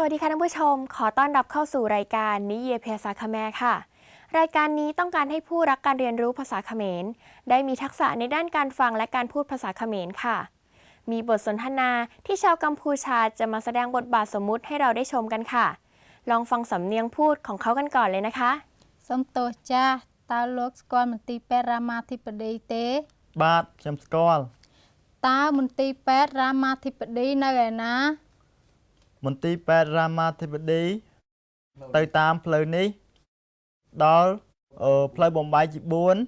สวัสดีค่ะท่านผู้ชม ขอต้อนรับเข้าสู่รายการนิเยเพียสาคาแมค่ะ รายการนี้ต้องการให้ผู้รักการเรียนรู้ภาษาเขมร ได้มีทักษะในด้านการฟังและการพูดภาษาเขมรค่ะ มีบทสนทนาที่ชาวกัมพูชาจะมาแสดงบทบาทสมมุติให้เราได้ชมกันค่ะ ลองฟังสำเนียงพูดของเขากันก่อนเลยนะคะสมโตจ้าตาลกสกอลมันตีแปรามาธิปเดีเตบาทจำสกอลตามันตีแปรามาธิปเดีนะไงนะ មន្ទីរពេទ្យរាមាធិបតីទៅតាមផ្លូវនេះដល់អឺផ្លូវបំបីជា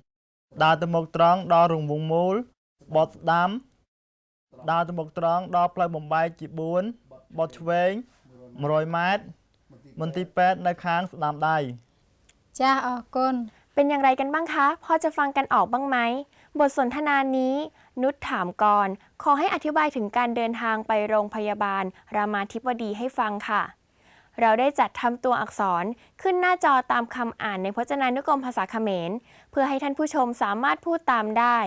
4ដើរទៅមុខត្រង់ដល់រង្វង់មូលបត់ស្ដាំដើរទៅមុខត្រង់ដល់ផ្លូវបំបីជា4បត់ឆ្វេង100ម៉ែត្រមន្ទីរពេទ្យនៅខាងស្ដាំដៃ ចាស់អរគុណ เป็นอย่างไรกันบ้างคะ พอจะฟังกันออกบ้างไหม บทสนทนานี้ นุชถามก่อน ขอให้อธิบายถึงการเดินทางไปโรงพยาบาล รามาธิบดีให้ฟังค่ะ เราได้จัดทำตัวอักษรขึ้นหน้าจอตามคำอ่านในพจนานุกรมภาษาเขมร เพื่อให้ท่านผู้ชมสามารถพูดตามได้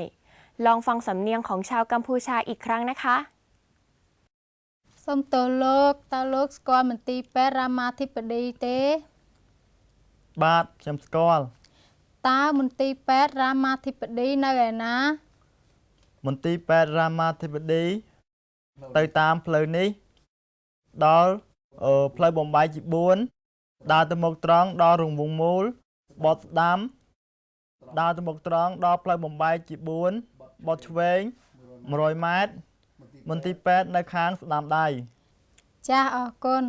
ลองฟังสำเนียงของชาวกัมพูชาอีกครั้งนะคะ សូមទោសលោកតើលោកស្គាល់មន្ទីរពេទ្យរាមាធិបតីទេ បាទខ្ញុំស្គាល់ តើមន្ទីរពេទ្យរាមាធិបតីនៅឯណា មន្ទីរពេទ្យរាមាធិបតីទៅតាមផ្លូវនេះដល់អឺផ្លូវបំបីជា4ដើរទៅមុខត្រង់ដល់រង្វង់មូលបត់ស្ដាំដើរទៅមុខត្រង់ដល់ផ្លូវបំបីជា4បត់ឆ្វេង100ម៉ែត្រមន្ទីរពេទ្យនៅខាងស្ដាំដៃ ចាស់អរគុណ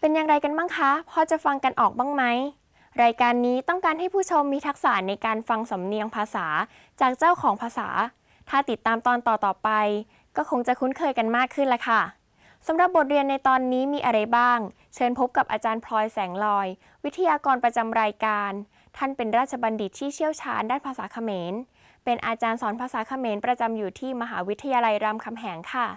เป็นอย่างไรกันบ้างคะ พอจะฟังกันออกบ้างไหม รายการนี้ต้องการให้ผู้ชมมีทักษะในการฟังสำเนียงภาษาจากเจ้าของภาษา ถ้าติดตามตอนต่อๆไป ก็คงจะคุ้นเคยกันมากขึ้นละค่ะสำหรับบทเรียนในตอนนี้มีอะไรบ้าง เชิญพบกับอาจารย์พลอยแสงลอย วิทยากรประจำรายการ ท่านเป็นราชบัณฑิตที่เชี่ยวชาญด้านภาษาเขมร เป็นอาจารย์สอนภาษาเขมรประจำอยู่ที่มหาวิทยาลัยรามคำแหงค่ะ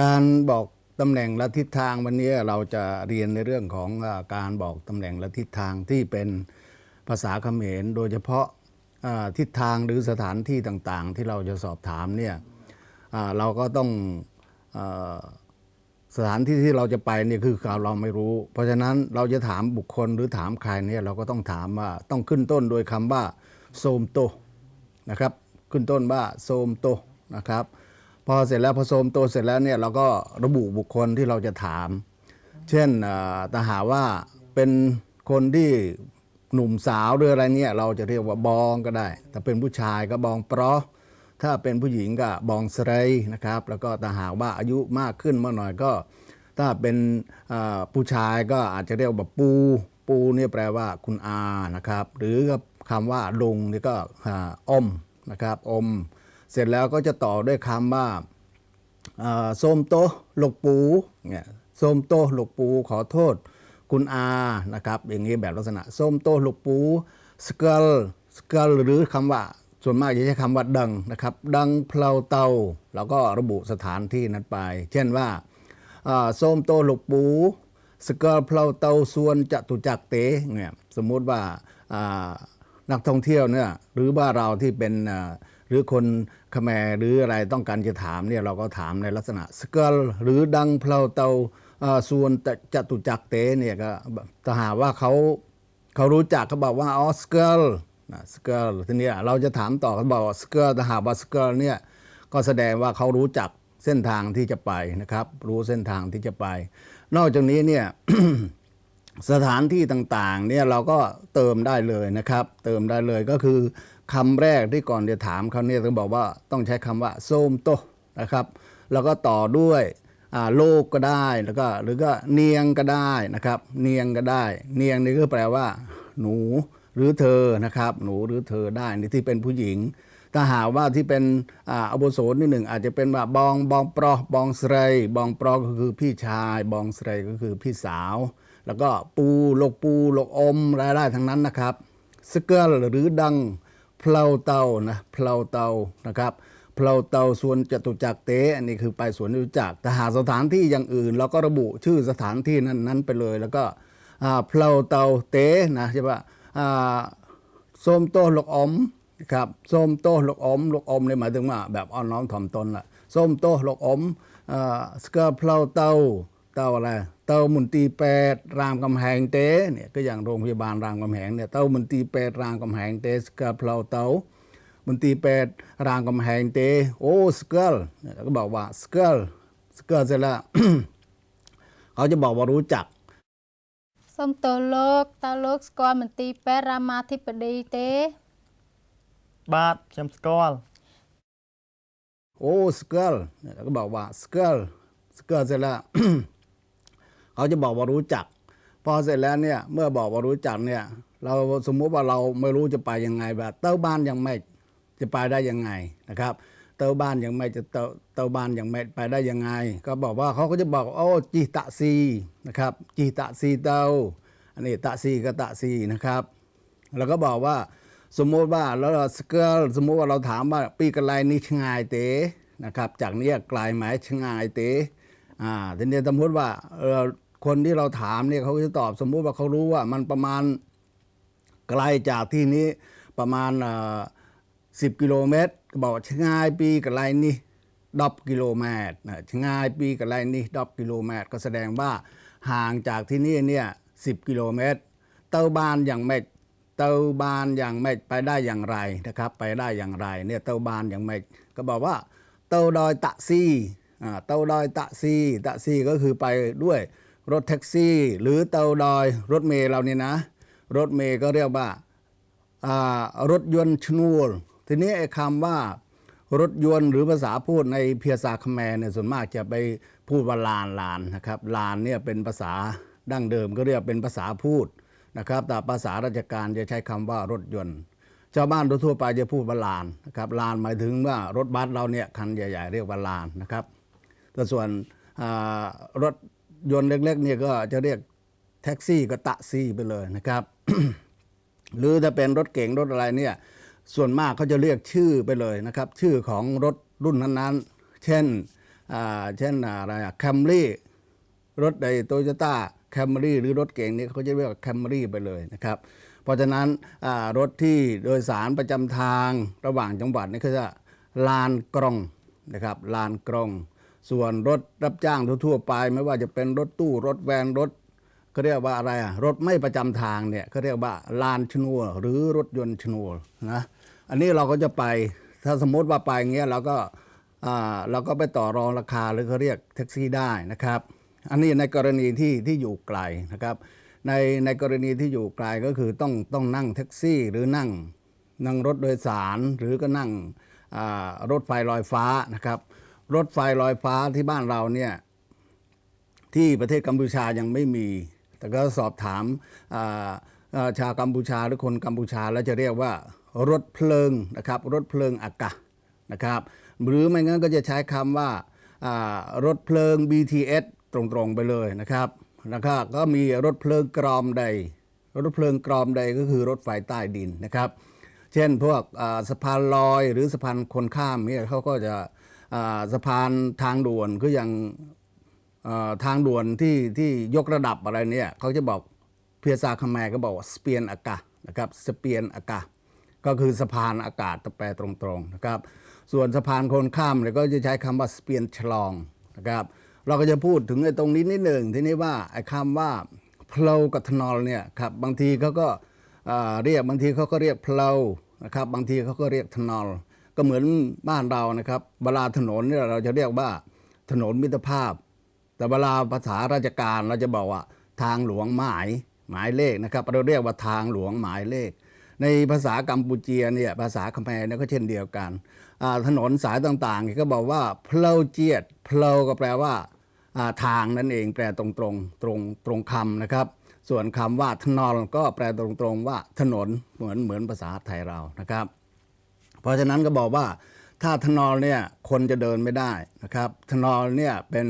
การบอก ตำแหน่งและทิศทางวันนี้เราจะเรียนในเรื่องของการบอกตำแหน่งและทิศทางที่เป็นภาษาเขมร โดยเฉพาะทิศทางหรือสถานที่ต่างๆ ที่เราจะสอบถามเนี่ยเราก็ต้องสถานที่ที่เราจะไปเนี่ยคือเราไม่รู้ เพราะฉะนั้นเราจะถามบุคคลหรือถามใครเนี่ยเราก็ต้องถามว่าต้องขึ้นต้นโดยคำว่าโซมโตนะครับขึ้นต้นว่าโซมโตนะครับ พอเสร็จแล้วพอโสมตัวเสร็จแล้วเนี่ยเราก็ระบุบุคคลที่เราจะถาม เช่นเอ่อถ้าหาว่าเป็นคนที่หนุ่มสาวหรืออะไรเนี่ยเราจะเรียกว่าบองก็ได้ ถ้าเป็นผู้ชายก็บองเปราะถ้าเป็นผู้หญิงก็บองสไรนะครับ แล้วก็ถ้าหากว่าอายุมากขึ้นมาหน่อยก็ ถ้าเป็นผู้ชายก็อาจจะเรียกว่าปู ปูเนี่ยแปลว่าคุณอานะครับ หรือคำว่าลุงนี่ก็อ่าอมนะครับอม เสร็จแล้วก็จะต่อด้วยคำว่าอ่าส้มโตหลกปูเนี่ยส้มโตหลกปูขอโทษคุณอานะครับอย่างนี้แบบลักษณะส้มโตหลกปูสเกลสเกลหรือคำว่าส่วนมากจะใช้คำว่าดังนะครับ ดังเพลาเตาแล้วก็ระบุสถานที่นั้นไป เช่นว่าอ่าส้มโตหลกปูสเกลเพลาเตาส่วนจตุจักรเตเนี่ยสมมติว่านักท่องเที่ยวเนี่ยหรือว่าเราที่เป็น หรือคนขแมรหรืออะไรต้องการจะถามเนี่ยเราก็ถามในลักษณะสเกลหรือดังเพลาเตาเอ่อส่วนจตุจักรเตเนี่ยก็ถ้าหาว่าเขาเขารู้จักเขาบอกว่าอ๋อสเกลนะสเกลทีนี้เราจะถามต่อเขาบอกว่าสเกลถ้าหากว่าสเกลเนี่ยก็แสดงว่าเขารู้จักเส้นทางที่จะไปนะครับ รู้เส้นทางที่จะไป นอกจากนี้เนี่ยสถานที่ต่างๆเนี่ยเราก็เติมได้เลยนะครับ เติมได้เลยก็คือ คำแรกที่ก่อนจะถามเขาเนี่ยต้องบอกว่าต้องใช้คำว่าโซมโตนะครับ แล้วก็ต่อด้วยโลกก็ได้แล้วก็หรือก็เนียงก็ได้นะครับ เนียงก็ได้ เนียงนี่ก็แปลว่า หนูหรือเธอนะครับ หนูหรือเธอได้นี่ที่เป็นผู้หญิง ถ้าหาว่าที่เป็นอาอาวุโสนิดหนึ่งอาจจะเป็นว่าบองบองปรอบองสไรบองปรอก็คือพี่ชาย บองสไรก็คือพี่สาว แล้วก็ปูลกปูลกอมรายได้ทั้งนั้นนะครับสเกลหรือดัง เพลาเตานะเพลาเตานะครับเพลาเตาสวนจตุจักรเตอันนี้คือไปสวนจตุจักรแต่หาสถานที่อย่างอื่น เราก็ระบุชื่อสถานที่นั้นนั้นไปเลย แล้วก็เพลาเตาเตนะใช่ปะอ่าส้มโตลกอมครับส้มโตลกอมลกอมเนี่ยหมายถึงว่าแบบอ่อนน้อมถ่อมตนละส้มโตลกอมอ่อสเกอร์เพลาเตาเตาอะไร เตามุนตีแปดรามกำแหงเตเนี่ยก็อย่างโรงพยาบาลรามกำแหงเนี่ยเตามุนตีแปดรามกำแหงเตสเกอร์เพลาเตามุนตีแปดรามกำแหงเตโอ้สเกอร์ก็บอกว่าสเกอร์สเกอร์เสร็จแล้ว เขาจะบอกว่ารู้จัก សូមទោសលោកតើលោកស្គាល់មន្ទីរពេទ្យរាមាធិបតីទេ បាទខ្ញុំស្គាល់ โอ้สเกลแล้วก็บอกว่าสเกลสเกล เขาจะบอกว่ารู้จัก พอเสร็จแล้วเนี่ยเมื่อบอกว่ารู้จักเนี่ย เราสมมุติว่าเราไม่รู้จะไปยังไงแบบเต้าบ้านยังไม่จะไปได้ยังไงนะครับ เต้าบ้านยังไม่จะเต้าเต้าบ้านยังไม่ไปได้ยังไง ก็บอกว่าเขาก็จะบอกโอ้จีตะซีนะครับจีตะซีเต้าอันนี้ตะซีก็ตะซีนะครับ แล้วก็บอกว่าสมมติว่าแล้วเราสเกลสมมติว่าเราถามว่าปีกะไรนี่ชงายเตนะครับ จากนี้ไกลไหมชงายเตอ่าทีนี้สมมติว่าเออ คนที่เราถามเนี่ยเขาจะตอบสมมุติว่าเขารู้ว่ามันประมาณไกลจากที่นี้ประมาณสิบกิโลเมตรก็บอกว่าชงายปีกะไรนี่ดอบกิโลเมตรนะชงายปีกะไรนี่ดอบกิโลเมตร ก็แสดงว่าห่างจากที่นี่เนี่ยสิบกิโลเมตร เตาบานอย่างไม่เตาบานอย่างไม่ไปได้อย่างไรนะครับ ไปได้อย่างไรเนี่ยเตาบานอย่างไม่ก็บอกว่า เตาดอยตะซีอ่าเตาดอยตะซีตะซีก็คือไปด้วย รถแท็กซี่ หรือเตาดอย รถเมล์เราเนี่ยนะ รถเมล์ก็เรียกว่าารถยนต์ชนูลทีนี้ไอ้คำว่ารถยนต์หรือภาษาพูดในเพียซาคแมเนี่ยส่วนมากจะไปพูดว่าลานลานนะครับลานเนี่ยเป็นภาษาดั้งเดิมก็เรียกเป็นภาษาพูดนะครับแต่ภาษาราชการจะใช้คำว่ารถยนต์ชาวบ้านทั่วไปจะพูดว่าลานนะครับลานหมายถึงว่ารถบัสเราเนี่ยคันใหญ่ ๆ เรียกว่าลานนะครับแต่ส่วนรถ ยนต์เล็กๆเนี่ยก็จะเรียกแท็กซี่ก็ตะซี่ไปเลยนะครับ หรือถ้าเป็นรถเก๋งรถอะไรเนี่ยส่วนมากเขาจะเรียกชื่อไปเลยนะครับ ชื่อของรถรุ่นนั้นๆ เช่นอ่าเช่นอะไรแคมรี่รถไอโตโยต้าแคมรี่หรือรถเก๋งนี่เขาจะเรียกแคมรี่ไปเลยนะครับ เพราะฉะนั้นรถที่โดยสารประจำทางระหว่างจังหวัดนี่เขาจะลานกรงนะครับลานกรง ส่วนรถรับจ้างทั่วๆไป ไม่ว่าจะเป็นรถตู้รถแวนรถเขาเรียกว่าอะไรอะรถไม่ประจำทางเนี่ยเขาเรียกว่าลานชนวนหรือรถยนต์ชนวนนะอันนี้เราก็จะไปถ้าสมมติว่าไปเงี้ยเราก็อ่าเราก็ไปต่อรองราคาหรือเขาเรียกแท็กซี่ได้นะครับ อันนี้ในกรณีที่ที่อยู่ไกลนะครับในในกรณีที่อยู่ไกลก็คือต้องต้องนั่งแท็กซี่หรือนั่งนั่งรถโดยสารหรือก็นั่งอ่ารถไฟลอยฟ้านะครับ รถไฟลอยฟ้าที่บ้านเราเนี่ยที่ประเทศกัมพูชายังไม่มี แต่ก็สอบถามชาวกัมพูชาหรือคนกัมพูชาแล้วจะเรียกว่ารถเพลิงนะครับ รถเพลิงอากาศนะครับ หรือไม่งั้นก็จะใช้คำว่ารถเพลิง BTS ตรงๆไปเลยนะครับนะครับก็มีรถเพลิงกรอมใด รถเพลิงกรอมใดก็คือรถไฟใต้ดินนะครับ เช่นพวกสะพานลอยหรือสะพานคนข้ามเนี่ยเขาก็จะ สะพานทางด่วนก็อย่างทางด่วนที่ที่ยกระดับอะไรเนี่ยเขาจะบอกเพียซาคแมก็บอกว่าสเปียนอากาศนะครับสเปียนอากาศก็คือสะพานอากาศแปลตรงๆนะครับ ส่วนสะพานคนข้ามเนี่ยก็จะใช้คำว่าสเปียนฉลองนะครับเราก็จะพูดถึงไอ้ตรงนี้นิดหนึ่งทีนี้ว่าไอ้คำว่าเพลากับทนอลเนี่ยครับบางทีเขาก็เรียกบางทีเขาก็เรียกเพลานะครับบางทีเขาก็เรียกทนอล ก็เหมือนบ้านเรานะครับเวลาถนนเนี่ยเราจะเรียกว่าถนนมิตรภาพ แต่เวลาภาษาราชการเราจะบอกว่าทางหลวงหมายหมายเลขนะครับ เราเรียกว่าทางหลวงหมายเลข ในภาษากัมพูเจียเนี่ยภาษาคแมรเนี่ยก็เช่นเดียวกันถนนสายต่างๆ ก็บอกว่าเพลาเจียดเพลาก็แปลว่าทางนั่นเองแปลตรงๆตรงตรงตรงคำนะครับ ส่วนคำว่าถนนก็แปลตรงๆว่าถนนเหมือนเหมือนภาษาไทยเรานะครับ เพราะฉะนั้นก็บอกว่าถ้าถนนเนี่ยคนจะเดินไม่ได้นะครับถนนเนี่ยเป็น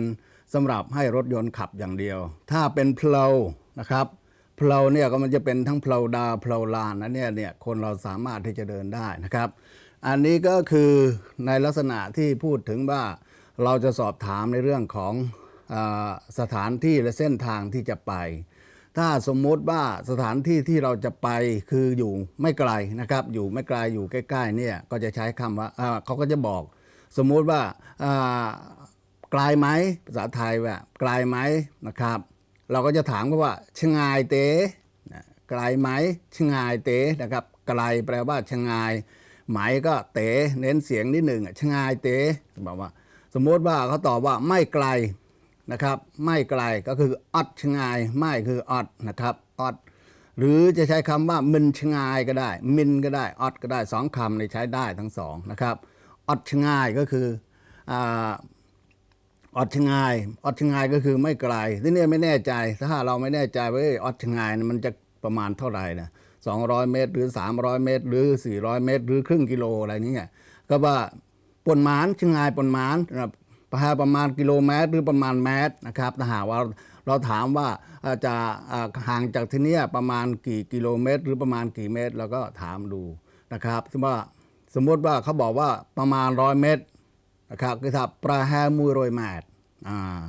สำหรับให้รถยนต์ขับอย่างเดียว ถ้าเป็นเพลานะครับเพลาเนี่ยก็มันจะเป็นทั้งเพลาดาเพลาลานนะเนี่ยเนี่ยคนเราสามารถที่จะเดินได้นะครับ อันนี้ก็คือในลักษณะที่พูดถึงว่าเราจะสอบถามในเรื่องของอสถานที่และเส้นทางที่จะไป ถ้าสมมุติว่าสถานที่ที่เราจะไปคืออยู่ไม่ไกลนะครับ อยู่ไม่ไกลอยู่ใกล้ๆเนี่ยก็จะใช้คำว่าอ่าเขาก็จะบอก สมมุติว่าไกลไหมภาษาไทยว่าไกลไหมนะครับ เราก็จะถามเขาว่าชงายเตะไกลไหมชงายเตนะครับไกลแปลว่าชงายไหมก็เต๋เน้นเสียงนิดหนึ่งอะชงายเต๋บอกว่า สมมติว่าเขาตอบว่าไม่ไกล นะครับไม่ไกลก็คืออดชงายไม่คืออดนะครับอดหรือจะใช้คำว่ามินชงายก็ได้ มินก็ได้อดก็ได้สองคำในใช้ได้ทั้งสองนะครับอดชงายก็คืออดชงายอดชงายก็คือไม่ไกลที่นี่ไม่แน่ใจถ้าเราไม่แน่ใจว่าอดชงายเนี่ยมันจะประมาณเท่าไหร่นะ200 เมตร หรือ 300 เมตร หรือ 400 เมตร หรือครึ่งกิโลอะไรนี้ยก็ว่าปนหมานชงายปนหมานนะครับ ประมาณประมาณกิโลเมตรหรือประมาณเมตรนะครับถ้าหากว่าเราถามว่าจะห่างจากที่นี้ยประมาณกี่กิโลเมตร หรือประมาณกี่เมตรเราก็ถามดูนะครับสมมติว่าสมมติว่าเขาบอกว่าประมาณร้อยเมตรนะครับคือถ้าประแฮมูโรยแมดอ่า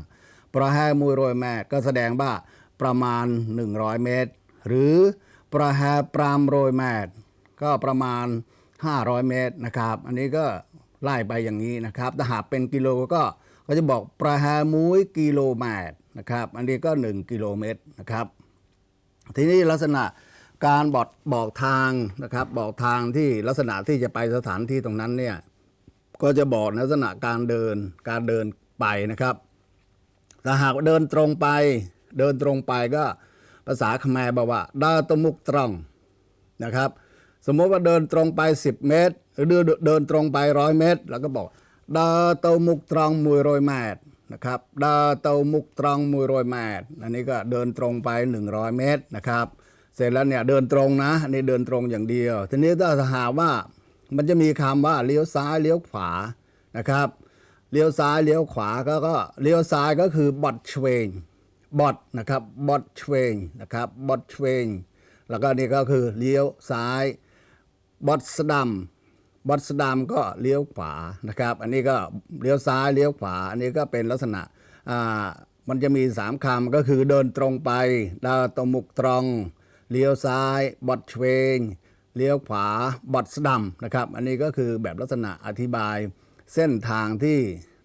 ประแฮมูโรยแมดก็แสดงว่าประมาณ 100 เมตร หรือประแฮปรามโรยแมดก็ประมาณ 500 เมตรนะครับ อันนี้ก็ ไล่ไปอย่างนี้นะครับถ้าหากเป็นกิโลก็ก็จะบอกประแฮมุยกิโลเมตรนะครับอันนี้ก็ 1 กิโลเมตรนะครับ ทีนี้ลักษณะการบอกบอกทางนะครับบอกทางที่ลักษณะที่จะไปสถานที่ตรงนั้นเนี่ยก็จะบอกลักษณะการเดินการเดินไปนะครับถ้าหากเดินตรงไป เดินตรงไปก็ภาษาคแมรบอกว่าดาตมุกตรองนะครับ สมมติว่าเดินตรงไป 10 เมตร หรือเดินตรงไปร้อยเมตร แล้วก็บอกดาเตามุกตรองมวยรอยแมตรนะครับดาเตามุกตรองมวยรอยแมตรอันนี้ก็เดินตรงไป 100 เมตรนะครับ เสร็จแล้วเนี่ยเดินตรงนะอันนี้เดินตรงอย่างเดียว ทีนี้ถ้าหาว่ามันจะมีคำว่าเลี้ยวซ้ายเลี้ยวขวานะครับเลี้ยวซ้ายเลี้ยวขวาก็ก็เลี้ยวซ้ายก็คือบอดชเวงบอดนะครับบอดชเวงนะครับบอดชเวงแล้วก็นี่ก็คือเลี้ยวซ้าย บอดสดัมบอดสดัมก็เลี้ยวขวานะครับ อันนี้ก็เลี้ยวซ้ายเลี้ยวขวา อันนี้ก็เป็นลักษณะอ่ามันจะมีสามคำก็คือเดินตรงไปดาวตมุกตรอง เลี้ยวซ้ายบอดชเวงเลี้ยวขวาบอดสดัมนะครับ อันนี้ก็คือแบบลักษณะอธิบายเส้นทางที่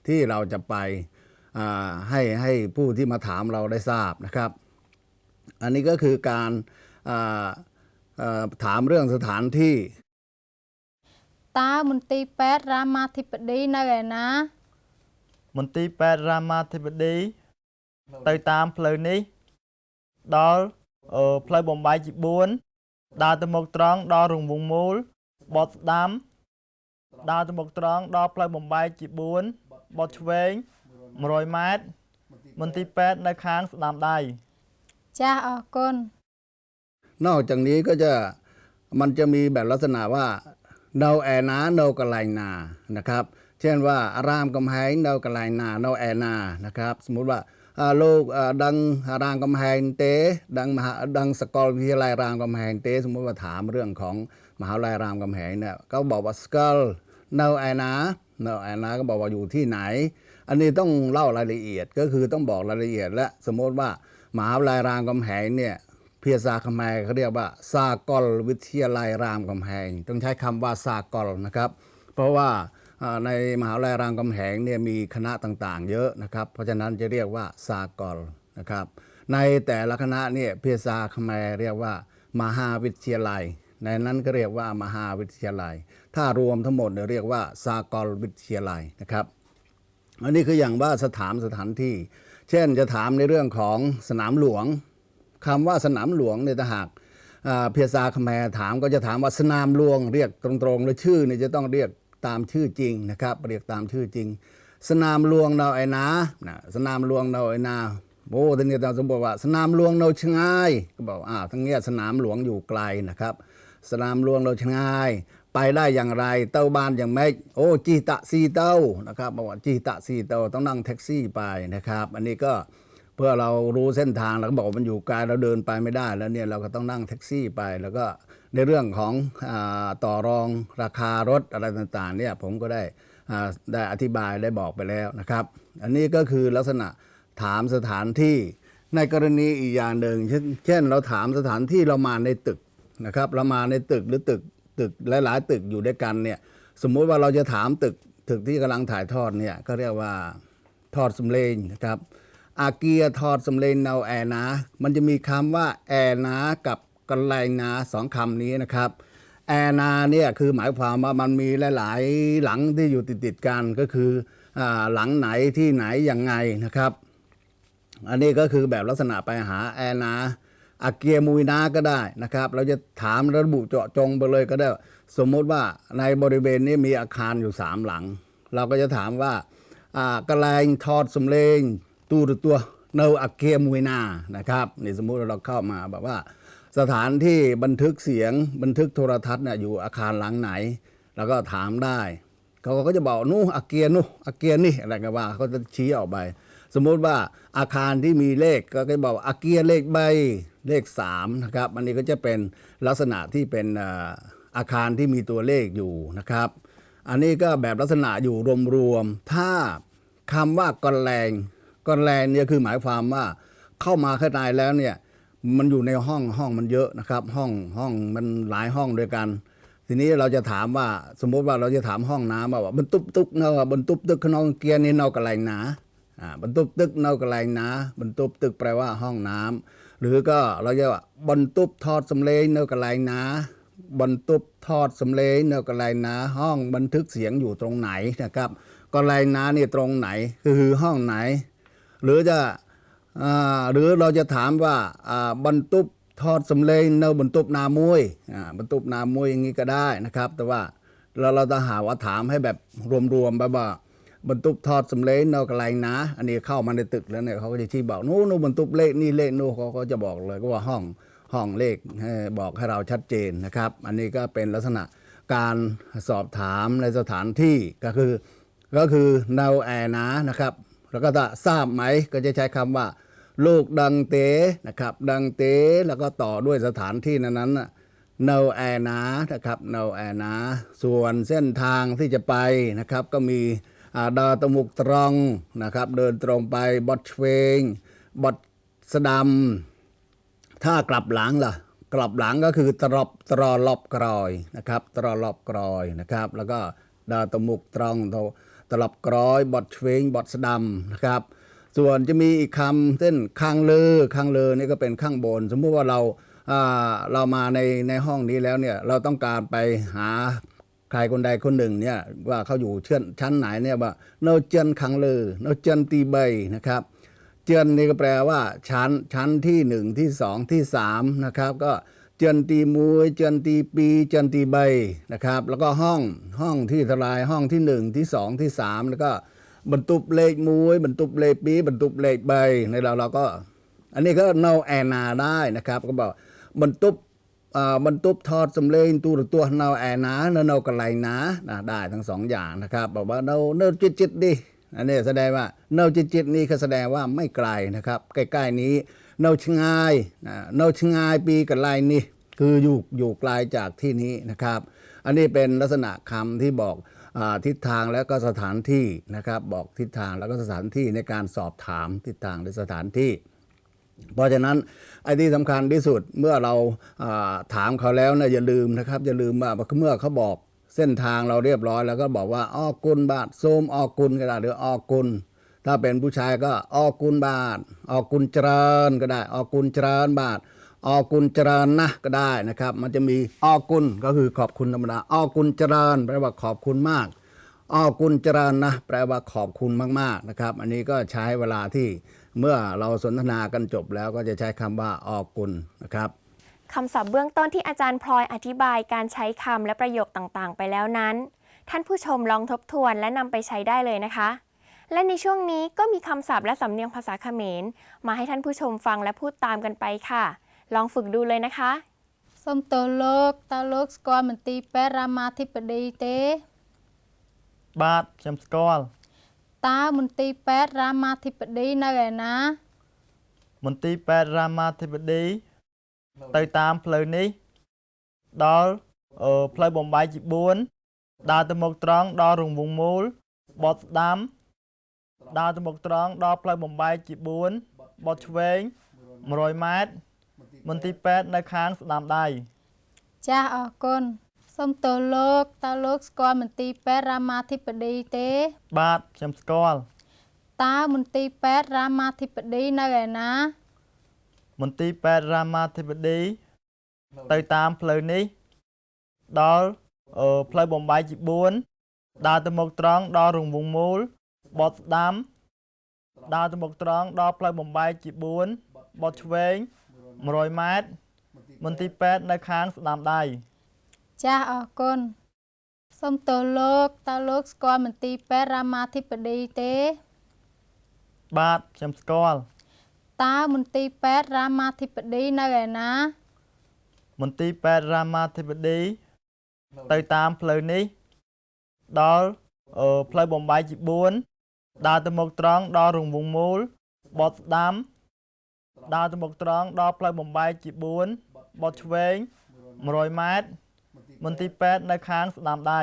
ที่เราจะไปอ่าให้ให้ผู้ที่มาถามเราได้ทราบนะครับ อันนี้ก็คือการอ่าอ่อถามเรื่องสถานที่ តើមន្ទីរពេទ្យរាមាធិបតីនៅឯណា មន្ទីរពេទ្យរាមាធិបតីទៅតាមផ្លូវនេះដល់អឺផ្លូវបំបីជា4ដើរទៅមុខត្រង់ដល់រង្វង់មូលបត់ស្ដាំដើរទៅមុខត្រង់ដល់ផ្លូវបំបីជា4បត់ឆ្វេង100ម៉ែត្រមន្ទីរពេទ្យនៅខាងស្ដាំដៃ ចាស់អរគុណ นอกจากนี้ก็จะมันจะมีแบบลักษณะว่า เนาแอนาเนากะไลนานะครับ เช่นว่าอารามกำแหงเนากะไลนาเนาแอนานะครับ สมมุติว่าอ่าลูกดังรามกำแหงเตดังมหาดังสกอลวิทยาลัยรามกำแหงเตสมมุติว่าถามเรื่องของมหาวิทยาลัยรามกำแหงเนี่ยก็บอกว่าสกอลเนาแอนาเนาแอนาก็บอกว่าอยู่ที่ไหน อันนี้ต้องเล่ารายละเอียดก็คือต้องบอกรายละเอียดและสมมติว่ามหาวิทยาลัยรามคำแหงเนี่ย เพียซาคำแหงเขาเรียกว่า สากลวิทยาลัยรามคำแหงต้องใช้คำว่าสากลนะครับ เพราะว่าในมหาวิทยาลัยรามคำแหงเนี่ยมีคณะต่างๆ เยอะนะครับ เพราะฉะนั้นจะเรียกว่าสากลนะครับ ในแต่ละคณะเนี่ยเพียซาคำแหงเรียกว่ามหาวิทยาลัย ในนั้นก็เรียกว่ามหาวิทยาลัย ถ้ารวมทั้งหมดเนี่ยเรียกว่าสากลวิทยาลัยนะครับอันนี้คืออย่างว่าสถานสถานที่ เช่นจะถามในเรื่องของสนามหลวง คำว่าสนามหลวงเนี่ยถ้าหากเพียซาคแมถามก็จะถามว่าสนามหลวง เรียกตรงๆเลยชื่อเนี่ยจะต้องเรียกตามชื่อจริงนะครับ เรียกตามชื่อจริง สนามหลวงเนาไอ้นานะสนามหลวงเนาไอ้นาโอ้ทีนี้ตาสมบอกว่า สนามหลวงเนาชงายก็บอกอ่าทั้งนี้สนามหลวงอยู่ไกลนะครับ สนามหลวงเราชงายไปได้อย่างไร เต้าบ้านอย่างไม่โอ้จีตะซีเต้านะครับบอกว่าจีตะซีเต้าต้องนั่งแท็กซี่ไปนะครับ อันนี้ก็ พื่อเรารู้เส้นทางเราก็บอกว่ามันอยู่ไกลเราเดินไปไม่ได้แล้วเนี่ยเราก็ต้องนั่งแท็กซี่ไป แล้วก็ในเรื่องของอต่อรองราคารถอะไรต่างๆเนี่ยผมก็ได้อ่าได้อธิบายได้บอกไปแล้วนะครับ อันนี้ก็คือลักษณะถามสถานที่ในกรณีอีกอย่างหนึ่งเช่น เราถามสถานที่เรามาในตึกนะครับเรามาในตึกหรือตึกตึกหลายๆตึกอยู่ด้วยกันเนี่ยสมมุติว่าเราจะถามตึกตึกที่กำลังถ่ายทอดเนี่ยก็เรียกว่าทอดสำเลงนะครับ อาเกียทอดสำเลงเนาแอนะมันจะมีคำว่าแอนะกับกไลนาสองคำนี้นะครับแอนาเนี่ยคือหมายความว่ามันมีหลาย ๆ หลังที่อยู่ติดๆกันก็คืออหลังไหนที่ไหนยังไงนะครับ อันนี้ก็คือแบบลักษณะไปหาแอนาอาเกียมุยนาก็ได้นะครับ เราจะถามระบุเจาะจงไปเลยก็ได้ สมมติว่าในบริเวณนี้มีอาคารอยู่สามหลัง เราก็จะถามว่ากระแลงทอดสำเลง ตูหรือตัวเนอเกียมุยนานะครับนี่สมมุติเราเข้ามาแบบว่า สถานที่บันทึกเสียงบันทึกโทรทัศน์เนี่ยอยู่อาคารหลังไหน แล้วก็ถามได้ เขาก็จะบอกนู่อาเกียนู่อาเกียนี่อะไรกันว่าเขาจะชี้ออกไป สมมุติว่าอาคารที่มีเลขก็จะบอกอาเกียเลขใบเลขสามนะครับอันนี้ก็จะเป็นลักษณะที่เป็นอาคารที่มีตัวเลขอยู่นะครับ อันนี้ก็แบบลักษณะอยู่รวมๆถ้าคำว่ากอนแรง กอนแรงเนี่ยคือหมายความว่าเข้ามาข้างในแล้วเนี่ยมันอยู่ในห้องห้องมันเยอะนะครับ ห้องห้องมันหลายห้องด้วยกัน ทีนี้เราจะถามว่าสมมติว่าเราจะถามห้องน้ำว่าบรรทุบตุกเนาะบรรทุบตึกขนองเกียร์นี่เนากระไรนะอ่าบรรทุบตึกเนากระไรนะบรรทุบตึกแปลว่าห้องน้ำหรือก็เราจะว่าบรรทุบทอดสำเลงเนากระไรนะบรรทุบทอดสำเลงเนากระไรนะห้องบันทึกเสียงอยู่ตรงไหนนะครับกระไรนะนี่ยตรงไหน คือห้องไหน หรือจะอหรือเราจะถามว่าบรรทุบทอดสำเลงเนาบรรทุบนามวยบรรทุบนามวยอย่างนี้ก็ได้นะครับ แต่ว่าเราเราจะหาว่าถามให้แบบรวมๆแบบว่าบรรทุบทอดสำเลงเนากระไรนะ อันนี้เข้ามาในตึกแล้วเนี่ยเขาก็จะชี้บอกนู้นู้บรรทุบเลขนี่เลขนู้นเขาก็จะบอกเลยก็ว่าห้องห้องเลขบอกให้เราชัดเจนนะครับ อันนี้ก็เป็นลักษณะการสอบถามในสถานที่ก็คือก็คือ now air นะนะครับ แล้วก็ถ้าทราบไหมก็จะใช้คำว่า ลูกดังเตนะครับ ดังเตแล้วก็ต่อด้วยสถานที่นั้นๆน่ะ now air นะนะครับ now air นะส่วนเส้นทางที่จะไปนะครับ ก็มีอาดาตมุกตรองนะครับ เดินตรงไปบอดเวงบอดสะดำถ้ากลับหลังล่ะ กลับหลังก็คือตรอบตรอลอบกรอยนะครับ ตรอลอบกรอยนะครับ แล้วก็ดาตมุกตรอง ตะตลบกร้อยบอดเชวงบอดสดำนะครับ ส่วนจะมีอีกคำเช่นข้างเลอข้างเลอนี่ก็เป็นข้างบน สมมุติว่าเราเรามาในในห้องนี้แล้วเนี่ยเราต้องการไปหาใครคนใดคนหนึ่งเนี่ยว่าเขาอยู่เชื่นชั้นไหนเนี่ยว่าเนาเจนข้างเลอเนาเจนตีใบนะครับ เจนนี่ก็แปลว่าชั้นชั้นที่หนึ่งที่สองที่สามนะครับก็ เจือนตีมวยเจือนตีปีเจือนตีใบนะครับ แล้วก็ห้องห้องที่ทลายห้องที่หนึ่งที่สองที่สามแล้วก็บรรทุบเลขมวยบรรทุบเลขปีบรรทุบเลขใบในเราเราก็ อันนี้ก็เนาแอนนาได้นะครับ ก็บอกบรรทุบบรรทุบทอดสำเลงตัวตัวเนาแอนนาเนาเนากระไรนะนะได้ทั้งสองอย่างนะครับ บอกว่าเนาเนาจิตจิตดิอันนี้แสดงว่าเนาจิตจิตนี่ก็แสดงว่าไม่ไกลนะครับ ใกล้ๆนี้ เนาชงายนะเนาชงายปีกับไลนี่คืออยู่อยู่ไกลจากที่นี้นะครับ อันนี้เป็นลักษณะคำที่บอกอทิศทางแล้วก็สถานที่นะครับ บอกทิศทางแล้วก็สถานที่ในการสอบถามทิศทางหรือสถานที่ เพราะฉะนั้นไอ้ที่สำคัญที่สุดเมื่อเราาถามเขาแล้วนะอย่าลืมนะครับอย่าลืมว่าเมื่อเขาบอกเส้นทางเราเรียบร้อย แล้วก็บอกว่าอ้อกุลบาทโซมอ้อกุลก็ได้หรืออ้อกุล ถ้าเป็นผู้ชายก็ออกุลบาท ออกุลเจริญก็ได้ ออกุลเจริญบาท ออกุลเจริญนะก็ได้นะครับ มันจะมีออกุลก็คือขอบคุณธรรมดาออกุลเจริญแปลว่าขอบคุณมากออกุลเจริญนะแปลว่าขอบคุณมากๆนะครับ อันนี้ก็ใช้เวลาที่เมื่อเราสนทนากันจบแล้วก็จะใช้คำว่าออกกุลนะครับคำศัพท์เบื้องต้นที่อาจารย์พลอยอธิบายการใช้คำและประโยคต่างๆ ไปแล้วนั้น ท่านผู้ชมลองทบทวนและนำไปใช้ได้เลยนะคะ และในช่วงนี้ก็มีคำศัพท์และสำเนียงภาษาเขมร มาให้ท่านผู้ชมฟังและพูดตามกันไปค่ะ ลองฝึกดูเลยนะคะ សូមទោសលោកតើលោកស្គាល់មន្ទីរពេទ្យរាមាធិបតីទេ បាទខ្ញុំស្គាល់ តើមន្ទីរពេទ្យរាមាធិបតីនៅឯណា មន្ទីរពេទ្យរាមាធិបតីទៅតាមផ្លូវនេះ ដល់អឺផ្លូវបំបីជា4ដើរទៅមុខត្រង់ដល់រង្វង់មូលបត់ស្ដាំ ដើរទៅមុខត្រង់ដល់ផ្លូវបំបីជា4បត់ឆ្វេង100ម៉ែត្រមន្ទីរពេទ្យនៅខាងស្ដាំដៃចាស់អរគុណសូមទោសលោកតើលោកស្គាល់មន្ទីរពេទ្យរាមាធិបតីទេ បាទខ្ញុំស្គាល់តើមន្ទីរពេទ្យរាមាធិបតីនៅឯណា មន្ទីរពេទ្យរាមាធិបតីទៅតាមផ្លូវនេះ ដល់អឺផ្លូវបំបីជា4ដើរទៅមុខត្រង់ដល់រង្វង់មូល បត់ស្ដាំដើរទៅមុខត្រង់ដល់ផ្លូវបំបីជា4បត់ឆ្វេង100ម៉ែត្រមន្ទីរពេទ្យនៅខាងស្ដាំដៃចាស់អរគុណសូមទោសលោកតើលោកស្គាល់មន្ទីរពេទ្យរាមាធិបតីទេ បាទខ្ញុំស្គាល់តើមន្ទីរពេទ្យរាមាធិបតីនៅឯណា មន្ទីរពេទ្យរាមាធិបតីទៅតាមផ្លូវនេះដល់អឺផ្លូវបំបីជា4 ដើរទៅមុខត្រង់ដល់រង្វង់មូលបត់ស្ដាំដើរទៅមុខត្រង់ដល់ផ្លូវបំបីជា4បត់ឆ្វេង100ម៉ែត្រមន្ទីរពេទ្យនៅខាងស្ដាំដៃ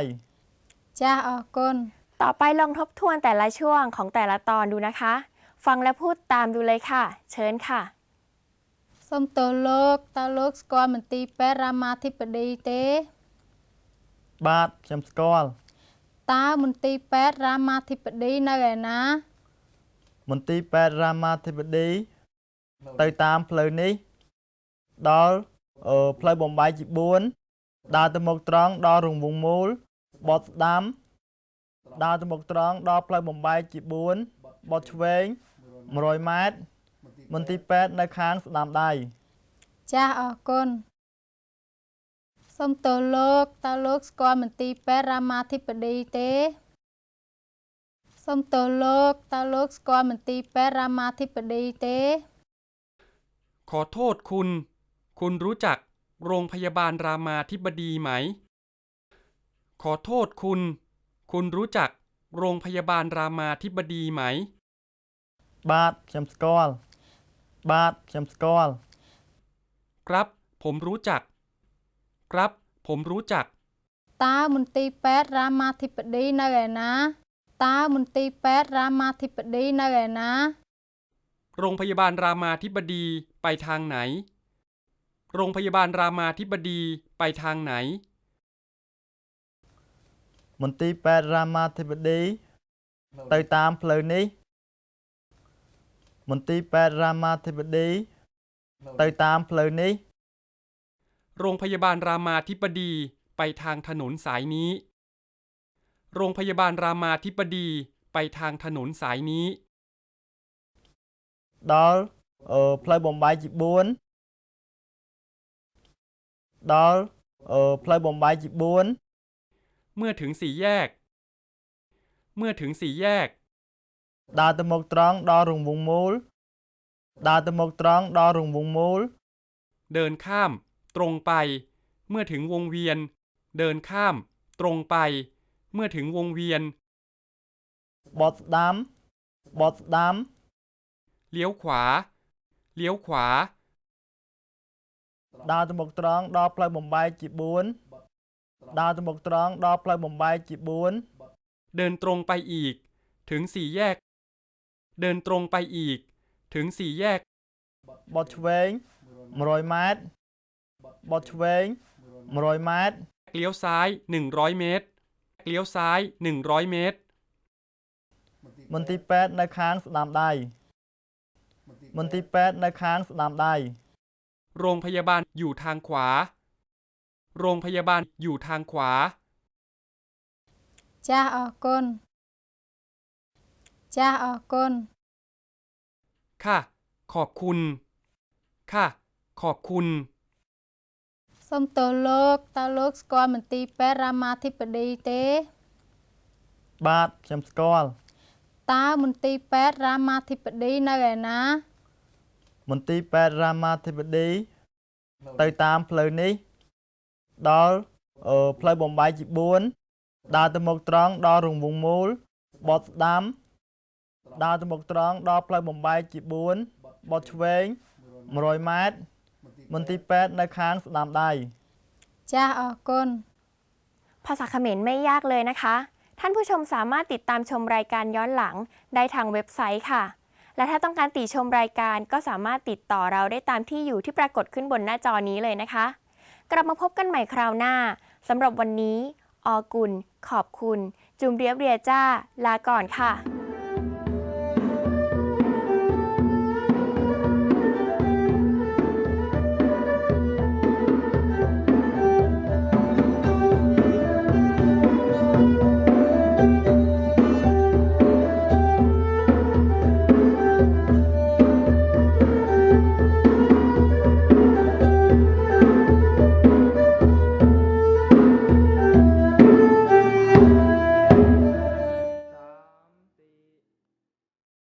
ចាស់អរគុណ ต่อไปลองทบทวนแต่ละช่วงของแต่ละตอนดูนะคะ ฟังและพูดตามดูเลยค่ะ เชิญค่ะ សូមទោសលោកតើលោកស្គាល់មន្ទីរពេទ្យរាមាធិបតីទេ បាទខ្ញុំស្គាល់ តើមន្ទីរពេទ្យរាមាធិបតីនៅឯណា មន្ទីរពេទ្យរាមាធិបតីទៅតាមផ្លូវនេះ ដល់អឺផ្លូវបំបីជា4ដើរទៅមុខត្រង់ដល់រង្វង់មូលបត់ស្ដាំដើរទៅមុខត្រង់ដល់ផ្លូវបំបីជា4បត់ឆ្វេង100ម៉ែត្រមន្ទីរពេទ្យនៅខាងស្ដាំដៃចាស់អរគុណ សូមទោសលោកតើលោកស្គាល់មន្ទីរពេទ្យរាមាធិបតីទេសូមទោសលោកតើលោកស្គាល់មន្ទីរពេទ្យរាមាធិបតីទេ ขอโทษคุณ คุณรู้จักโรงพยาบาลรามาธิบดีไหม ขอโทษคุณ คุณรู้จักโรงพยาบาลรามาธิบดีไหม បាទខ្ញុំស្គាល់បាទខ្ញុំស្គាល់ ครับ ผมรู้จัก ครับ ผมรู้จัก តើមន្ទីរពេទ្យរាមាធិបតីនៅឯណាតើមន្ទីរពេទ្យរាមាធិបតីនៅឯណា โรงพยาบาลรามาธิบดีไปทางไหน โรงพยาบาลรามาธิบดีไปทางไหน មន្ទីរពេទ្យរាមាធិបតីទៅតាមផ្លូវនេះ មន្ទីរពេទ្យរាមាធិបតីទៅតាមផ្លូវនេះ โรงพยาบาลรามาธิบดีไปทางถนนสายนี้ โรงพยาบาลรามาธิบดีไปทางถนนสายนี้ดอลเอ่อพลายบอมบายจีบุนดอลเอ่อพลายบอมบายจีบุนเมื่อถึงสี่แยก เมื่อถึงสี่แยก ดาตะมกตรองดอรุงวงมูล ดาตะมกตรองดอรุงวงมูล เดินข้าม ตรงไป เมื่อถึงวงเวียน เดินข้าม ตรงไป เมื่อถึงวงเวียน บอสดามบอสดามเลี้ยวขวา เลี้ยวขวา ดาวตะบกตรองดอกพลอยบ่มใบจีบุนดาวตะบกตรองดอกพลอยบ่มใบจีบุนเดินตรงไปอีก ถึงสี่แยก เดินตรงไปอีก ถึงสี่แยก บอสเวงมรอยเมตร បត់ឆ្វេង100ម៉ែត្រ เลี้ยวซ้าย 100 เมตร เลี้ยวซ้าย 100 เมตร មន្ទីរពេទ្យនៅខាងស្ដាំដៃមន្ទីរពេទ្យនៅខាងស្ដាំដៃ โรงพยาบาลอยู่ทางขวา โรงพยาบาลอยู่ทางขวา ចាស់អរគុណចាស់អរគុណ ค่ะ ขอบคุณ ค่ะ ขอบคุณ សុំទោសលោកតើលោកស្គាល់មន្ទីរពេទ្យរាមាធិបតីទេ បាទខ្ញុំស្គាល់តើមន្ទីរពេទ្យរាមាធិបតីនៅឯណា មន្ទីរពេទ្យរាមាធិបតីទៅតាមផ្លូវនេះ ដល់អឺផ្លូវបំបីជា4ដើរទៅមុខត្រង់ដល់រង្វង់មូលបត់ស្ដាំដើរទៅមុខត្រង់ដល់ផ្លូវបំបីជា4បត់ឆ្វេង100ម៉ែត្រ มนตีแปดในค้างสนามใดจ้าออกกนภาษาเขมรไม่ยากเลยนะคะ ท่านผู้ชมสามารถติดตามชมรายการย้อนหลังได้ทางเว็บไซต์ค่ะ และถ้าต้องการติชมรายการก็สามารถติดต่อเราได้ตามที่อยู่ที่ปรากฏขึ้นบนหน้าจอนี้เลยนะคะ กลับมาพบกันใหม่คราวหน้าสำหรับวันนี้ ออกุล ขอบคุณ จุมเรียบเรียจ้า ลาก่อนค่ะ